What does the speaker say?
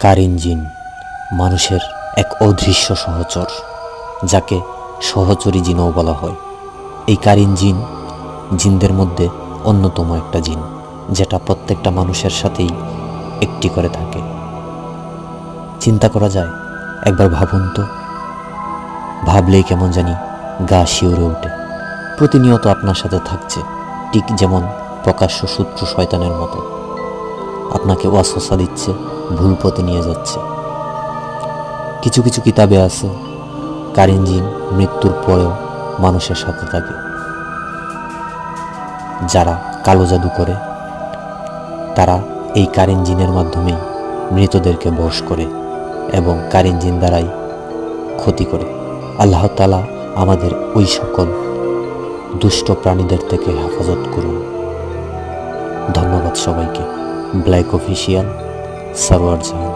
Karine জিন মানুষের এক অদৃশ্য সহচর, যাকে সহচরী জিনও বলা হয়। এই কারিন জিন জিনদের মধ্যে অন্যতম একটা জিন, যেটা প্রত্যেকটা মানুষের সাথেই একটি করে থাকে। চিন্তা করা যায়, একবার ভাবুন তো, ভাবলেই কেমন জানি গা শিউরে ওঠে। প্রতিনিয়ত আপনার সাথে থাকছে, ঠিক যেমন প্রকাশ্য শত্রু শয়তানের মতো। আপনাকে ওয়াসওয়াসা দিচ্ছে, ভুল পথে নিয়ে যাচ্ছে। কিছু কিছু কিতাবে আছে কারিন জিন মৃত্যুর পরেও মানুষের সাথে থাকে। যারা কালো জাদু করে, তারা এই কারিন জিনের মাধ্যমেই মৃতদেরকে বশ করে এবং কারিন জিন দ্বারাই ক্ষতি করে। আল্লাহ তালা আমাদের ওই সকল দুষ্ট প্রাণীদের থেকে হেফাজত করুন। ধন্যবাদ সবাইকে। Black official Sarowar Jahan.